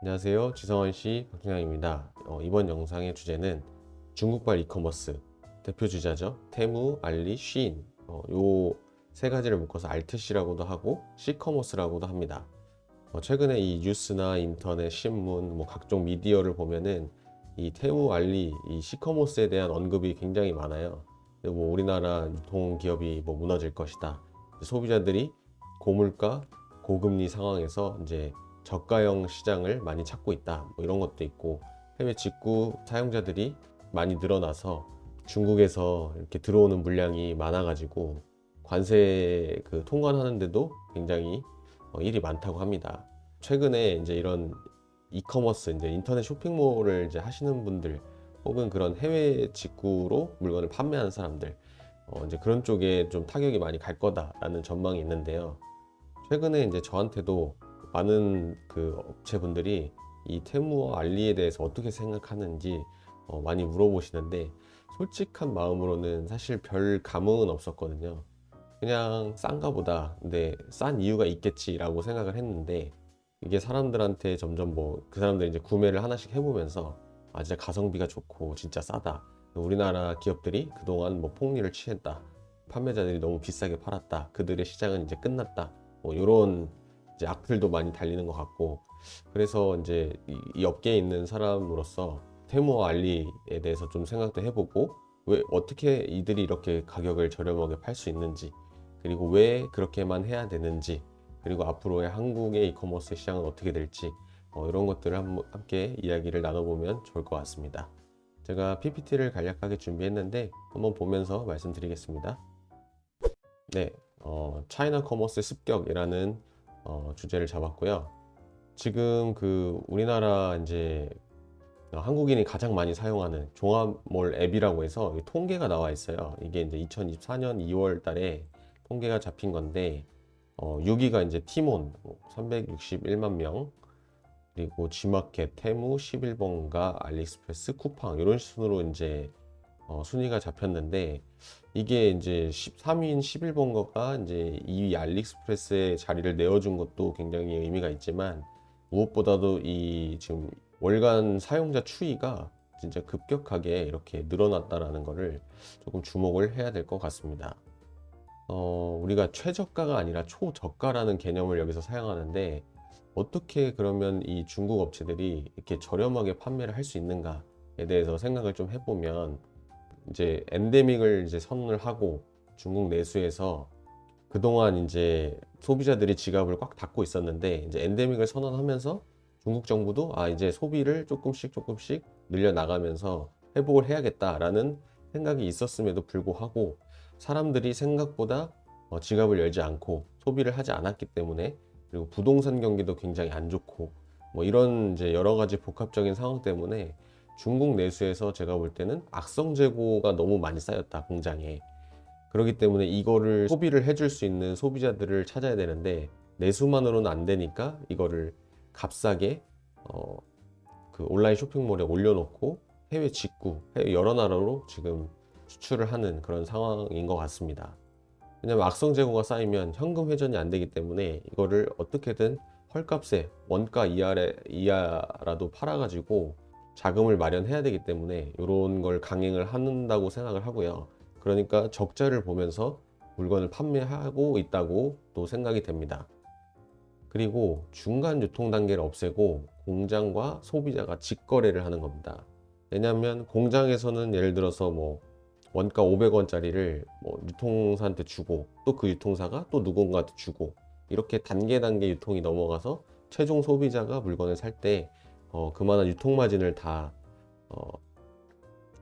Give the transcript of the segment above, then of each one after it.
안녕하세요. 지성원 씨, 박준영입니다. 어, 이번 영상의 주제는 중국발 이커머스 대표 주자죠. 테무, 알리, 쉬인 어, 요세 가지를 묶어서 알트시라고도 하고 시커머스라고도 합니다. 어, 최근에 이 뉴스나 인터넷, 신문, 뭐 각종 미디어를 보면은 이 테무, 알리, 이 시커머스에 대한 언급이 굉장히 많아요. 뭐 우리나라 유통 기업이 뭐 무너질 것이다. 소비자들이 고물가, 고금리 상황에서 이제 저가형 시장을 많이 찾고 있다. 뭐 이런 것도 있고 해외 직구 사용자들이 많이 늘어나서 중국에서 이렇게 들어오는 물량이 많아가지고 관세 그 통관하는데도 굉장히 어, 일이 많다고 합니다. 최근에 이제 이런 이커머스 이제 인터넷 쇼핑몰을 이제 하시는 분들 혹은 그런 해외 직구로 물건을 판매하는 사람들 어, 이제 그런 쪽에 좀 타격이 많이 갈 거다라는 전망이 있는데요. 최근에 이제 저한테도 많은 그 업체분들이 이 테무와 알리에 대해서 어떻게 생각하는지 어, 많이 물어보시는데 솔직한 마음으로는 사실 별 감흥은 없었거든요. 그냥 싼가 보다. 근데 싼 이유가 있겠지라고 생각을 했는데 이게 사람들한테 점점 뭐 그 사람들이 이제 구매를 하나씩 해보면서 아 진짜 가성비가 좋고 진짜 싸다. 우리나라 기업들이 그동안 뭐 폭리를 취했다. 판매자들이 너무 비싸게 팔았다. 그들의 시장은 이제 끝났다. 뭐 이런 이제 악플도 많이 달리는 것 같고 그래서 이제 이, 이 업계에 있는 사람으로서 테무와 알리에 대해서 좀 생각도 해보고 왜 어떻게 이들이 이렇게 가격을 저렴하게 팔 수 있는지 그리고 왜 그렇게만 해야 되는지 그리고 앞으로의 한국의 이커머스 시장은 어떻게 될지 어, 이런 것들을 한- 함께 이야기를 나눠보면 좋을 것 같습니다. 제가 PPT를 간략하게 준비했는데 한번 보면서 말씀드리겠습니다. 네, 어, 차이나 커머스 습격이라는 어, 주제를 잡았고요. 지금 그 우리나라 이제 어, 한국인이 가장 많이 사용하는 종합몰 앱이라고 해서 이 통계가 나와 있어요. 이게 이제 2024년 2월 달에 통계가 잡힌 건데 어, 6위가 이제 티몬 361만 명 그리고 G마켓, 테무, 11번가, 알리익스프레스, 쿠팡 이런 순으로 이제 어, 순위가 잡혔는데 이게 이제 13위인 11번가가 이제 2위 알리익스프레스의 자리를 내어준 것도 굉장히 의미가 있지만 무엇보다도 이 지금 월간 사용자 추이가 진짜 급격하게 이렇게 늘어났다라는 거를 조금 주목을 해야 될 것 같습니다. 어, 우리가 최저가가 아니라 초저가라는 개념을 여기서 사용하는데 어떻게 그러면 이 중국 업체들이 이렇게 저렴하게 판매를 할 수 있는가에 대해서 생각을 좀 해보면 이제 엔데믹을 이제 선언을 하고 중국 내수에서 그동안 이제 소비자들이 지갑을 꽉 닫고 있었는데 이제 엔데믹을 선언하면서 중국 정부도 아 이제 소비를 조금씩 조금씩 늘려 나가면서 회복을 해야겠다라는 생각이 있었음에도 불구하고 사람들이 생각보다 어, 지갑을 열지 않고 소비를 하지 않았기 때문에 그리고 부동산 경기도 굉장히 안 좋고 뭐 이런 이제 여러 가지 복합적인 상황 때문에 중국 내수에서 제가 볼 때는 악성 재고가 너무 많이 쌓였다 공장에 그렇기 때문에 이거를 소비를 해줄 수 있는 소비자들을 찾아야 되는데 내수만으로는 안 되니까 이거를 값싸게 어, 그 온라인 쇼핑몰에 올려놓고 해외 직구, 해외 여러 나라로 지금 수출을 하는 그런 상황인 것 같습니다. 왜냐면 악성 재고가 쌓이면 현금 회전이 안 되기 때문에 이거를 어떻게든 헐값에 원가 이하래, 이하라도 팔아가지고 자금을 마련해야 되기 때문에 이런 걸 강행을 한다고 생각을 하고요. 그러니까 적자를 보면서 물건을 판매하고 있다고 또 생각이 됩니다. 그리고 중간 유통 단계를 없애고 공장과 소비자가 직거래를 하는 겁니다. 왜냐하면 공장에서는 예를 들어서 뭐 원가 500원짜리를 뭐 유통사한테 주고 또 그 유통사가 또 누군가한테 주고 이렇게 단계 단계 유통이 넘어가서 최종 소비자가 물건을 살 때 어, 그만한 유통 마진을 다 어,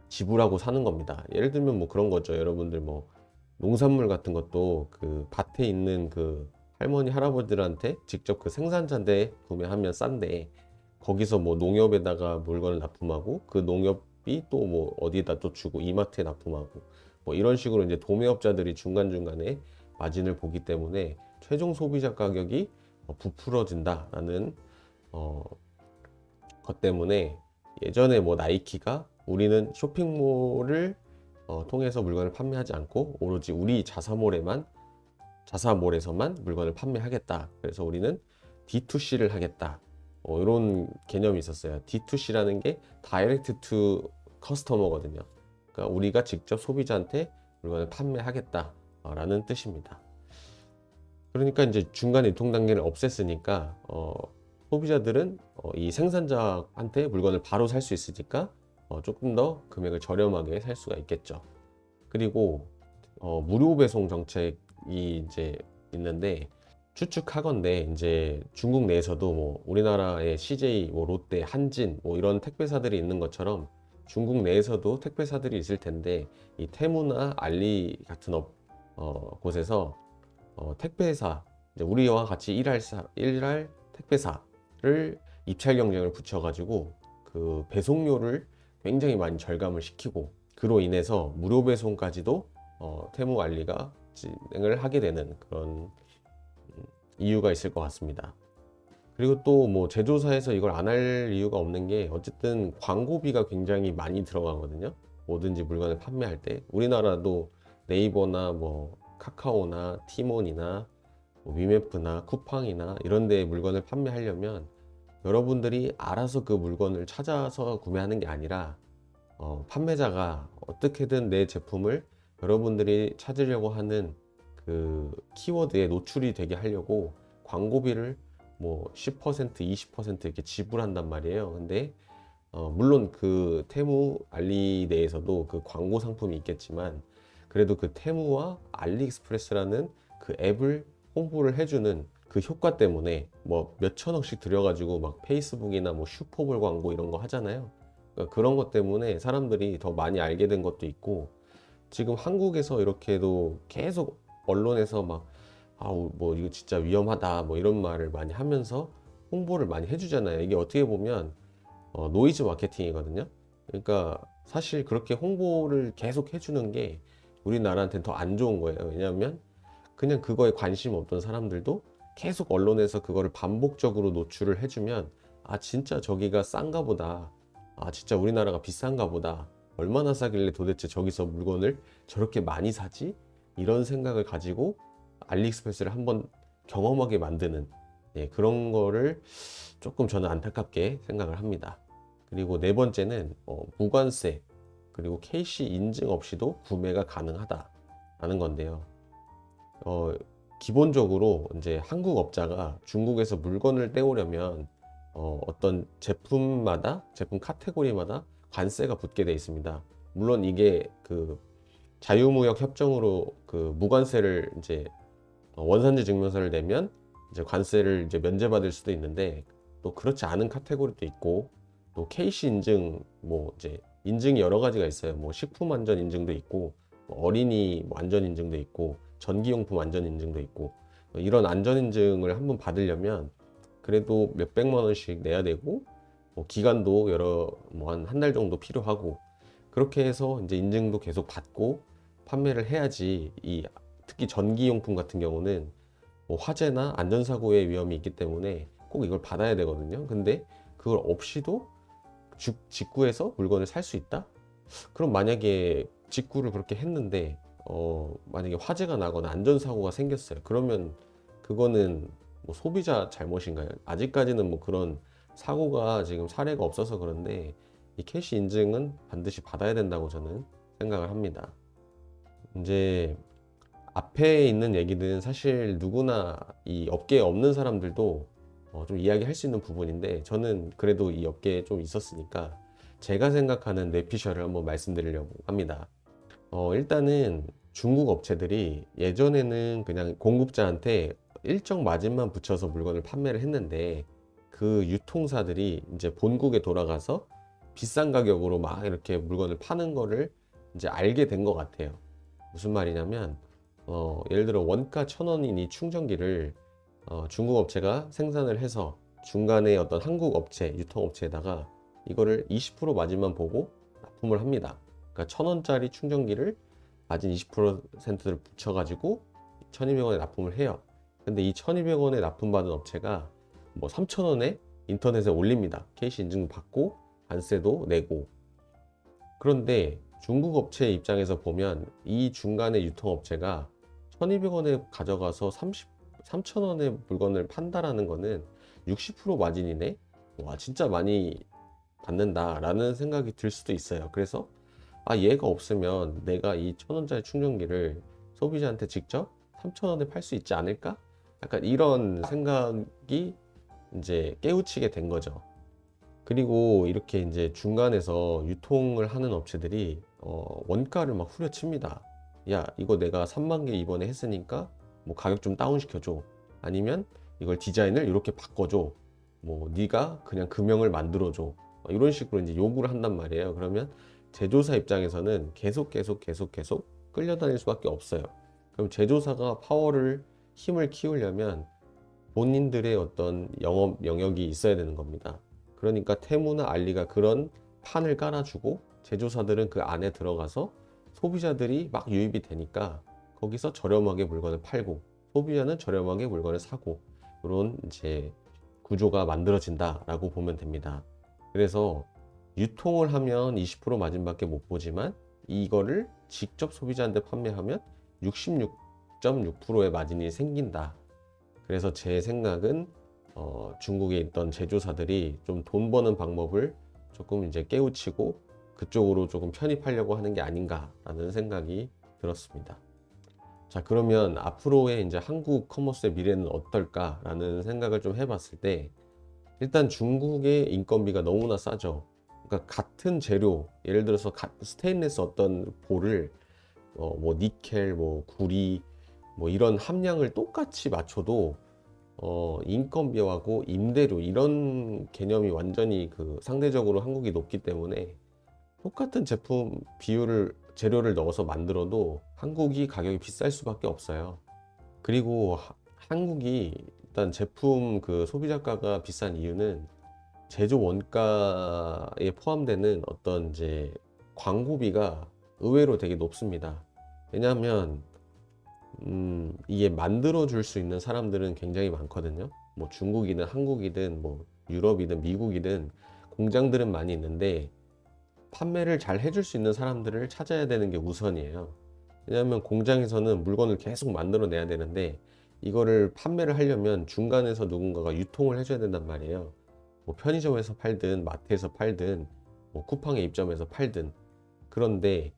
지불하고 사는 겁니다. 예를 들면 뭐 그런 거죠. 여러분들 뭐 농산물 같은 것도 그 밭에 있는 그 할머니 할아버지들한테 직접 그 생산자인데 구매하면 싼데 거기서 뭐 농협에다가 물건을 납품하고 그 농협이 또 뭐 어디에다 또 주고 이마트에 납품하고 뭐 이런 식으로 이제 도매업자들이 중간중간에 마진을 보기 때문에 최종 소비자 가격이 어, 부풀어진다라는 어, 것 때문에 예전에 뭐 나이키가 우리는 쇼핑몰을 어, 통해서 물건을 판매하지 않고 오로지 우리 자사몰에만 자사몰에서만 물건을 판매하겠다. 그래서 우리는 D2C를 하겠다. 어, 이런 개념이 있었어요. D2C라는 게 Direct to Customer거든요. 그러니까 우리가 직접 소비자한테 물건을 판매하겠다라는 뜻입니다. 그러니까 이제 중간 유통 단계를 없앴으니까 어, 소비자들은 어, 이 생산자한테 물건을 바로 살 수 있으니까 어, 조금 더 금액을 저렴하게 살 수가 있겠죠. 그리고 어, 무료 배송 정책이 이제 있는데 추측하건대 이제 중국 내에서도 뭐 우리나라의 CJ, 뭐 롯데, 한진 뭐 이런 택배사들이 있는 것처럼 중국 내에서도 택배사들이 있을 텐데 이 테무나 알리 같은 업 어, 곳에서 어, 택배사 우리와 같이 일할 사, 일할 택배사 를 입찰 경쟁을 붙여가지고 그 배송료를 굉장히 많이 절감을 시키고 그로 인해서 무료 배송까지도 어, 테무 알리가 진행을 하게 되는 그런 음, 이유가 있을 것 같습니다. 그리고 또 뭐 제조사에서 이걸 안 할 이유가 없는 게 어쨌든 광고비가 굉장히 많이 들어가거든요. 뭐든지 물건을 판매할 때 우리나라도 네이버나 뭐 카카오나 티몬이나 뭐 위메프나 쿠팡이나 이런 데 물건을 판매하려면 여러분들이 알아서 그 물건을 찾아서 구매하는 게 아니라 어, 판매자가 어떻게든 내 제품을 여러분들이 찾으려고 하는 그 키워드에 노출이 되게 하려고 광고비를 뭐 10%, 20% 이렇게 지불한단 말이에요. 근데 어, 물론 그 테무 알리 내에서도 그 광고 상품이 있겠지만 그래도 그 테무와 알리익스프레스라는 그 앱을 홍보를 해주는 그 효과 때문에 뭐 몇천억씩 들여가지고 막 페이스북이나 뭐 슈퍼볼 광고 이런 거 하잖아요. 그러니까 그런 것 때문에 사람들이 더 많이 알게 된 것도 있고 지금 한국에서 이렇게도 계속 언론에서 막 아우 뭐 이거 진짜 위험하다 뭐 이런 말을 많이 하면서 홍보를 많이 해주잖아요. 이게 어떻게 보면 어, 노이즈 마케팅이거든요. 그러니까 사실 그렇게 홍보를 계속 해주는 게 우리나라한테는 더 안 좋은 거예요. 왜냐하면 그냥 그거에 관심 없던 사람들도 계속 언론에서 그거를 반복적으로 노출을 해주면 아 진짜 저기가 싼가 보다. 아 진짜 우리나라가 비싼가 보다. 얼마나 싸길래 도대체 저기서 물건을 저렇게 많이 사지? 이런 생각을 가지고 알리익스프레스를 한번 경험하게 만드는 예, 그런 거를 조금 저는 안타깝게 생각을 합니다. 그리고 네 번째는 어, 무관세 그리고 KC 인증 없이도 구매가 가능하다라는 건데요. 어, 기본적으로 이제 한국 업자가 중국에서 물건을 떼오려면 어, 어떤 제품마다 제품 카테고리마다 관세가 붙게 돼 있습니다. 물론 이게 그 자유무역 협정으로 그 무관세를 이제 어, 원산지 증명서를 내면 이제 관세를 이제 면제받을 수도 있는데 또 그렇지 않은 카테고리도 있고 또 KC 인증 뭐 이제 인증이 여러 가지가 있어요. 뭐 식품 안전 인증도 있고 뭐 어린이 뭐 안전 인증도 있고 전기용품 안전 인증도 있고 이런 안전 인증을 한번 받으려면 그래도 몇 백만 원씩 내야 되고 뭐 기간도 여러 뭐 한 한 달 정도 필요하고 그렇게 해서 이제 인증도 계속 받고 판매를 해야지 이 특히 전기용품 같은 경우는 뭐 화재나 안전사고의 위험이 있기 때문에 꼭 이걸 받아야 되거든요. 근데 그걸 없이도 주- 직구해서 물건을 살 수 있다? 그럼 만약에 직구를 그렇게 했는데 어 만약에 화재가 나거나 안전사고가 생겼어요. 그러면 그거는 뭐 소비자 잘못인가요? 아직까지는 뭐 그런 사고가 지금 사례가 없어서 그런데 이 캐시 인증은 반드시 받아야 된다고 저는 생각을 합니다. 이제 앞에 있는 얘기는 사실 누구나 이 업계에 없는 사람들도 어, 좀 이야기할 수 있는 부분인데 저는 그래도 이 업계에 좀 있었으니까 제가 생각하는 뇌피셜을 한번 말씀드리려고 합니다. 어, 일단은 중국 업체들이 예전에는 그냥 공급자한테 일정 마진만 붙여서 물건을 판매를 했는데 그 유통사들이 이제 본국에 돌아가서 비싼 가격으로 막 이렇게 물건을 파는 거를 이제 알게 된 것 같아요. 무슨 말이냐면 어, 예를 들어 원가 천 원인 이 충전기를 어, 중국 업체가 생산을 해서 중간에 어떤 한국 업체, 유통 업체에다가 이거를 20% 마진만 보고 납품을 합니다. 그러니까 천 원짜리 충전기를 마진 20%를 붙여가지고 1,200원에 납품을 해요. 근데 이 1,200원에 납품받은 업체가 뭐 3,000원에 인터넷에 올립니다. KC 인증 받고 관세도 내고. 그런데 중국 업체 입장에서 보면 이 중간에 유통업체가 1200원에 가져가서 30, 3000원에 물건을 판다라는 거는 60% 마진이네? 와 진짜 많이 받는다라는 생각이 들 수도 있어요. 그래서 아 얘가 없으면 내가 이 천 원짜리 충전기를 소비자한테 직접 3천 원에 팔 수 있지 않을까? 약간 이런 생각이 이제 깨우치게 된 거죠. 그리고 이렇게 이제 중간에서 유통을 하는 업체들이 어, 원가를 막 후려칩니다. 야, 이거 내가 3만 개 이번에 했으니까 뭐 가격 좀 다운 시켜줘. 아니면 이걸 디자인을 이렇게 바꿔줘. 뭐 네가 그냥 금형을 만들어줘. 어, 이런 식으로 이제 요구를 한단 말이에요. 그러면 제조사 입장에서는 계속 계속 계속 계속 끌려다닐 수밖에 없어요. 그럼 제조사가 파워를 힘을 키우려면 본인들의 어떤 영업 영역이 있어야 되는 겁니다. 그러니까 테무나 알리가 그런 판을 깔아주고 제조사들은 그 안에 들어가서 소비자들이 막 유입이 되니까 거기서 저렴하게 물건을 팔고 소비자는 저렴하게 물건을 사고 이런 이제 구조가 만들어진다라고 보면 됩니다. 그래서 유통을 하면 20% 마진밖에 못 보지만 이거를 직접 소비자한테 판매하면 66.6%의 마진이 생긴다. 그래서 제 생각은 어, 중국에 있던 제조사들이 좀 돈 버는 방법을 조금 이제 깨우치고 그쪽으로 조금 편입하려고 하는 게 아닌가라는 생각이 들었습니다. 자, 그러면 앞으로의 이제 한국 커머스의 미래는 어떨까라는 생각을 좀 해봤을 때 일단 중국의 인건비가 너무나 싸죠. 그러니까 같은 재료, 예를 들어서 가- 스테인리스 어떤 볼을 어, 뭐 니켈, 뭐 구리, 뭐 이런 함량을 똑같이 맞춰도 어, 인건비하고 임대료 이런 개념이 완전히 그 상대적으로 한국이 높기 때문에 똑같은 제품 비율을 재료를 넣어서 만들어도 한국이 가격이 비쌀 수밖에 없어요. 그리고 하- 한국이 일단 제품 그 소비자가가 비싼 이유는 제조 원가에 포함되는 어떤 이제 광고비가 의외로 되게 높습니다. 왜냐하면 음, 이게 만들어 줄 수 있는 사람들은 굉장히 많거든요. 뭐 중국이든 한국이든 뭐 유럽이든 미국이든 공장들은 많이 있는데 판매를 잘 해줄 수 있는 사람들을 찾아야 되는 게 우선이에요. 왜냐하면 공장에서는 물건을 계속 만들어내야 되는데 이거를 판매를 하려면 중간에서 누군가가 유통을 해줘야 된단 말이에요. 뭐 편의점에서 팔든 마트에서 팔든 뭐 쿠팡의 입점에서 팔든 그런데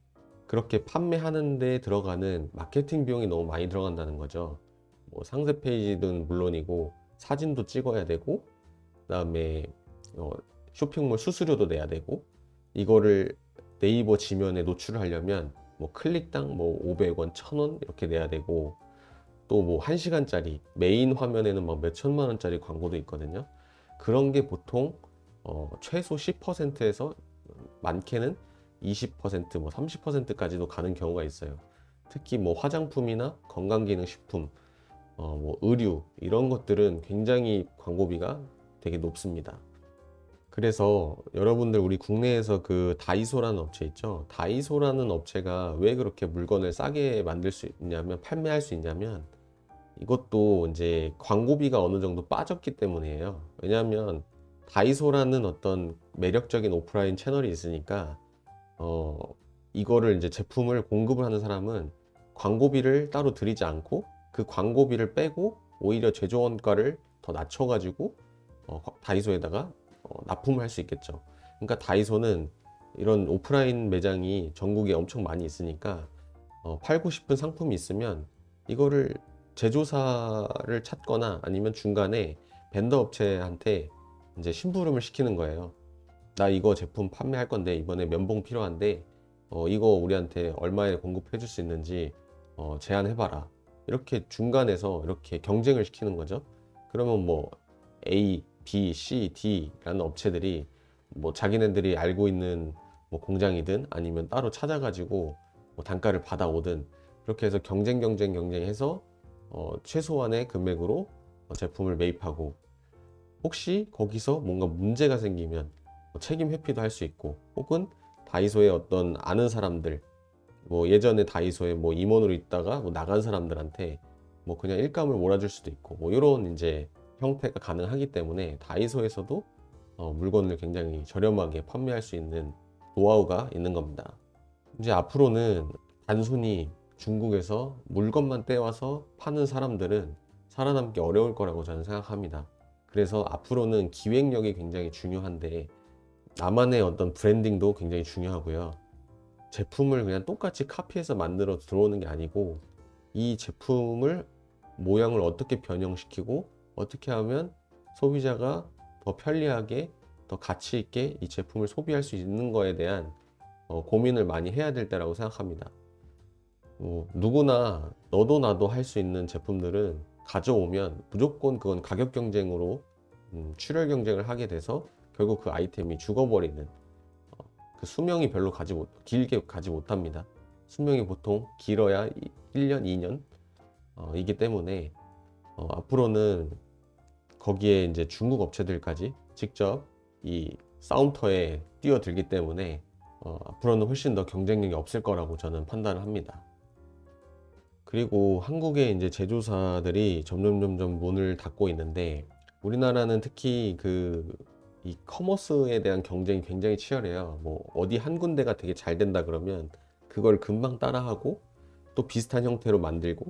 그렇게 판매하는 데 들어가는 마케팅 비용이 너무 많이 들어간다는 거죠. 뭐 상세 페이지는 물론이고 사진도 찍어야 되고 그다음에 어, 쇼핑몰 수수료도 내야 되고 이거를 네이버 지면에 노출을 하려면 뭐 클릭당 뭐 500원, 1000원 이렇게 내야 되고 또 뭐 1시간짜리 메인 화면에는 막 몇천만 원짜리 광고도 있거든요. 그런 게 보통 어, 최소 10%에서 많게는 20%, 뭐 30%까지도 가는 경우가 있어요. 특히 뭐 화장품이나 건강기능식품, 어, 뭐 의류 이런 것들은 굉장히 광고비가 되게 높습니다. 그래서 여러분들 우리 국내에서 그 다이소라는 업체 있죠? 다이소라는 업체가 왜 그렇게 물건을 싸게 만들 수 있냐면 판매할 수 있냐면 이것도 이제 광고비가 어느 정도 빠졌기 때문이에요. 왜냐하면 다이소라는 어떤 매력적인 오프라인 채널이 있으니까 어 이거를 이제 제품을 공급을 하는 사람은 광고비를 따로 들이지 않고 그 광고비를 빼고 오히려 제조 원가를 더 낮춰가지고 어, 다이소에다가 어, 납품을 할 수 있겠죠. 그러니까 다이소는 이런 오프라인 매장이 전국에 엄청 많이 있으니까 어, 팔고 싶은 상품이 있으면 이거를 제조사를 찾거나 아니면 중간에 벤더 업체한테 이제 심부름을 시키는 거예요. 나 이거 제품 판매할 건데 이번에 면봉 필요한데 어, 이거 우리한테 얼마에 공급해 줄 수 있는지 어, 제안해봐라. 이렇게 중간에서 이렇게 경쟁을 시키는 거죠. 그러면 뭐 A, B, C, D라는 업체들이 뭐 자기네들이 알고 있는 뭐 공장이든 아니면 따로 찾아가지고 뭐 단가를 받아오든 그렇게 해서 경쟁 경쟁 경쟁해서 어, 최소한의 금액으로 어, 제품을 매입하고 혹시 거기서 뭔가 문제가 생기면 뭐 책임 회피도 할 수 있고 혹은 다이소의 어떤 아는 사람들 뭐 예전에 다이소에 뭐 임원으로 있다가 뭐 나간 사람들한테 뭐 그냥 일감을 몰아줄 수도 있고 뭐 이런 이제 형태가 가능하기 때문에 다이소에서도 어, 물건을 굉장히 저렴하게 판매할 수 있는 노하우가 있는 겁니다. 이제 앞으로는 단순히 중국에서 물건만 떼와서 파는 사람들은 살아남기 어려울 거라고 저는 생각합니다. 그래서 앞으로는 기획력이 굉장히 중요한데 나만의 어떤 브랜딩도 굉장히 중요하고요. 제품을 그냥 똑같이 카피해서 만들어 들어오는 게 아니고 이 제품을 모양을 어떻게 변형시키고 어떻게 하면 소비자가 더 편리하게 더 가치 있게 이 제품을 소비할 수 있는 거에 대한 어, 고민을 많이 해야 될 때라고 생각합니다. 어, 누구나 너도 나도 할 수 있는 제품들은 가져오면 무조건 그건 가격 경쟁으로 음, 출혈 경쟁을 하게 돼서 결국 그 아이템이 죽어버리는 어, 그 수명이 별로 가지 못 길게 가지 못합니다. 수명이 보통 길어야 1년, 2년 어, 이기 때문에 어, 앞으로는 거기에 이제 중국 업체들까지 직접 이 싸움터에 뛰어들기 때문에 어, 앞으로는 훨씬 더 경쟁력이 없을 거라고 저는 판단을 합니다. 그리고 한국의 이제 제조사들이 점점 점점 문을 닫고 있는데 우리나라는 특히 그 이 커머스에 대한 경쟁이 굉장히 치열해요. 뭐 어디 한 군데가 되게 잘 된다 그러면 그걸 금방 따라하고 또 비슷한 형태로 만들고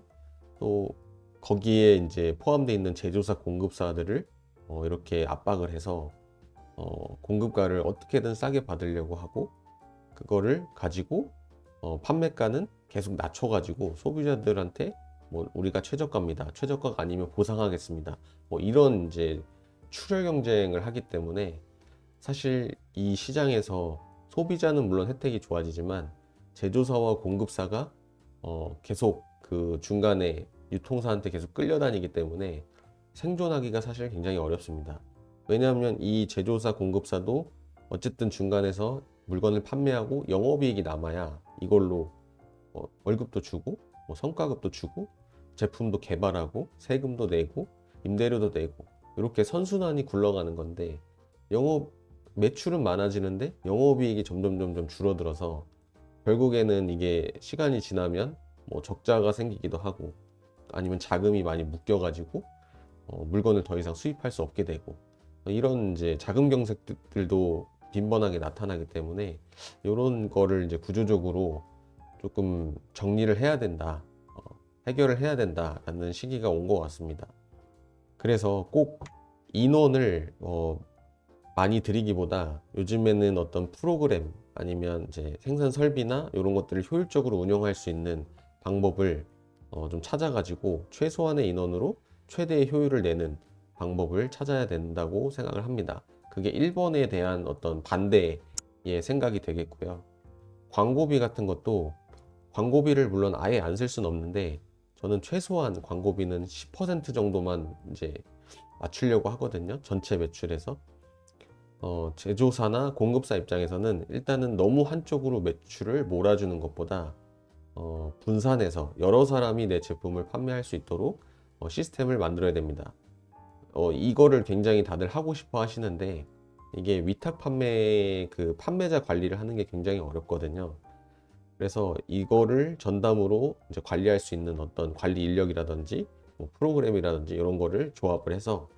또 거기에 이제 포함되어 있는 제조사 공급사들을 어, 이렇게 압박을 해서 어, 공급가를 어떻게든 싸게 받으려고 하고 그거를 가지고 어, 판매가는 계속 낮춰가지고 소비자들한테 뭐 우리가 최저가입니다. 최저가가 아니면 보상하겠습니다. 뭐 이런 이제 출혈 경쟁을 하기 때문에 사실 이 시장에서 소비자는 물론 혜택이 좋아지지만 제조사와 공급사가 어, 계속 그 중간에 유통사한테 계속 끌려다니기 때문에 생존하기가 사실 굉장히 어렵습니다. 왜냐하면 이 제조사 공급사도 어쨌든 중간에서 물건을 판매하고 영업이익이 남아야 이걸로 어, 월급도 주고 뭐 성과급도 주고 제품도 개발하고 세금도 내고 임대료도 내고 이렇게 선순환이 굴러가는 건데 영업 매출은 많아지는데 영업이익이 점점 점점 줄어들어서 결국에는 이게 시간이 지나면 뭐 적자가 생기기도 하고 아니면 자금이 많이 묶여가지고 어, 물건을 더 이상 수입할 수 없게 되고 이런 이제 자금 경색들도 빈번하게 나타나기 때문에 이런 거를 이제 구조적으로 조금 정리를 해야 된다, 어, 해결을 해야 된다라는 시기가 온 것 같습니다. 그래서 꼭 인원을 어, 많이 들이기보다 요즘에는 어떤 프로그램 아니면 이제 생산 설비나 이런 것들을 효율적으로 운영할 수 있는 방법을 어, 좀 찾아가지고 최소한의 인원으로 최대의 효율을 내는 방법을 찾아야 된다고 생각을 합니다. 그게 일본에 대한 어떤 반대의 생각이 되겠고요. 광고비 같은 것도 광고비를 물론 아예 안 쓸 수는 없는데 저는 최소한 광고비는 10% 정도만 이제 맞추려고 하거든요. 전체 매출에서. 어, 제조사나 공급사 입장에서는 일단은 너무 한쪽으로 매출을 몰아주는 것보다 어, 분산해서 여러 사람이 내 제품을 판매할 수 있도록 어, 시스템을 만들어야 됩니다. 어, 이거를 굉장히 다들 하고 싶어 하시는데 이게 위탁 판매 그 판매자 관리를 하는 게 굉장히 어렵거든요. 그래서 이거를 전담으로 이제 관리할 수 있는 어떤 관리 인력이라든지 뭐 프로그램이라든지 이런 거를 조합을 해서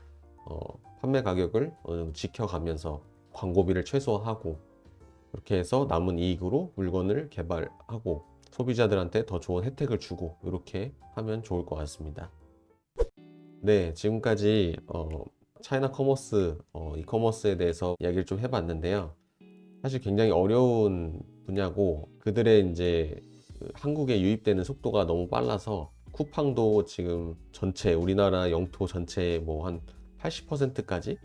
어, 판매 가격을 어느 정도 지켜가면서 광고비를 최소화하고 그렇게 해서 남은 이익으로 물건을 개발하고 소비자들한테 더 좋은 혜택을 주고 이렇게 하면 좋을 것 같습니다. 네, 지금까지 어, 차이나 커머스, 어, 이커머스에 대해서 이야기를 좀 해봤는데요. 사실 굉장히 어려운 분야고. 그들의 이제 그 한국에 유입되는 속도가 너무 빨라서 쿠팡도 지금 전체 우리나라 영토 전체의 뭐 한 80%까지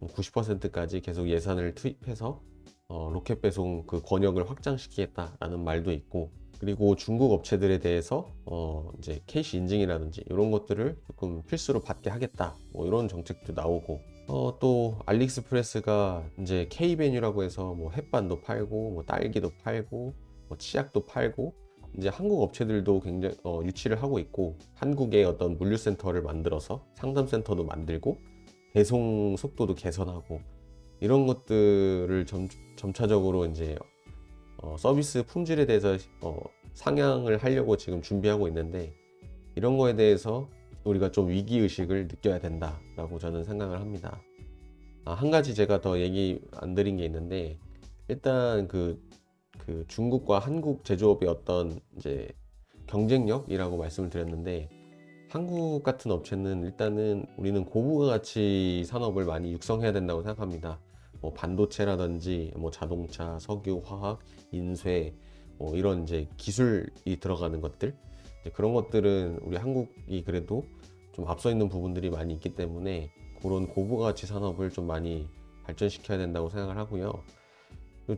90%까지 계속 예산을 투입해서 어, 로켓 배송 그 권역을 확장시키겠다라는 말도 있고 그리고 중국 업체들에 대해서 어 이제 캐시 인증이라든지 이런 것들을 조금 필수로 받게 하겠다. 뭐 이런 정책도 나오고 어 또 알리익스프레스가 이제 K 베뉴라고 해서 뭐 햇반도 팔고 뭐 딸기도 팔고 뭐 치약도 팔고 이제 한국 업체들도 굉장히 어, 유치를 하고 있고 한국의 어떤 물류센터를 만들어서 상담센터도 만들고 배송 속도도 개선하고 이런 것들을 점, 점차적으로 이제 어, 서비스 품질에 대해서 어, 상향을 하려고 지금 준비하고 있는데 이런 거에 대해서 우리가 좀 위기 의식을 느껴야 된다라고 저는 생각을 합니다. 아, 한 가지 제가 더 얘기 안 드린 게 있는데 일단 그, 그 중국과 한국 제조업의 어떤 이제 경쟁력이라고 말씀을 드렸는데 한국 같은 업체는 일단은 우리는 고부가 가치 산업을 많이 육성해야 된다고 생각합니다. 뭐 반도체라든지 뭐 자동차, 석유, 화학, 인쇄 뭐 이런 이제 기술이 들어가는 것들 그런 것들은 우리 한국이 그래도 좀 앞서 있는 부분들이 많이 있기 때문에 그런 고부가 가치 산업을 좀 많이 발전시켜야 된다고 생각을 하고요.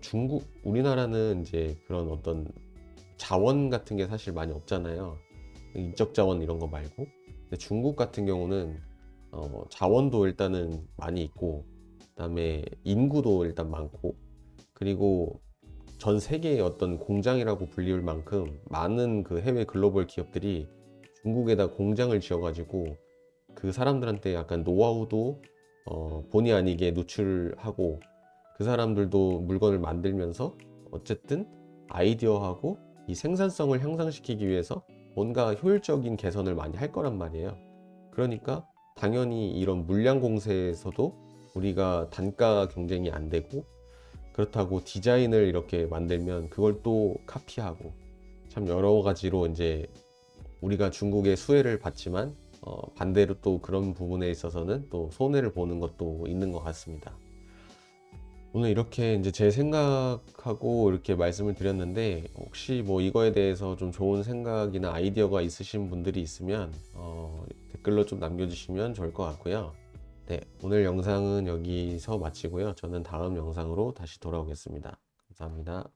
중국, 우리나라는 이제 그런 어떤 자원 같은 게 사실 많이 없잖아요. 인적 자원 이런 거 말고. 근데 중국 같은 경우는 어, 자원도 일단은 많이 있고, 그다음에 인구도 일단 많고, 그리고 전 세계의 어떤 공장이라고 불리울 만큼 많은 그 해외 글로벌 기업들이 중국에다 공장을 지어가지고 그 사람들한테 약간 노하우도 어, 본의 아니게 노출하고 그 사람들도 물건을 만들면서 어쨌든 아이디어하고 이 생산성을 향상시키기 위해서 뭔가 효율적인 개선을 많이 할 거란 말이에요. 그러니까 당연히 이런 물량 공세에서도 우리가 단가 경쟁이 안 되고 그렇다고 디자인을 이렇게 만들면 그걸 또 카피하고 참 여러 가지로 이제 우리가 중국의 수혜를 받지만 어, 반대로 또 그런 부분에 있어서는 또 손해를 보는 것도 있는 것 같습니다. 오늘 이렇게 이제 제 생각하고 이렇게 말씀을 드렸는데 혹시 뭐 이거에 대해서 좀 좋은 생각이나 아이디어가 있으신 분들이 있으면 어, 댓글로 좀 남겨주시면 좋을 것 같고요. 네, 오늘 영상은 여기서 마치고요. 저는 다음 영상으로 다시 돌아오겠습니다. 감사합니다.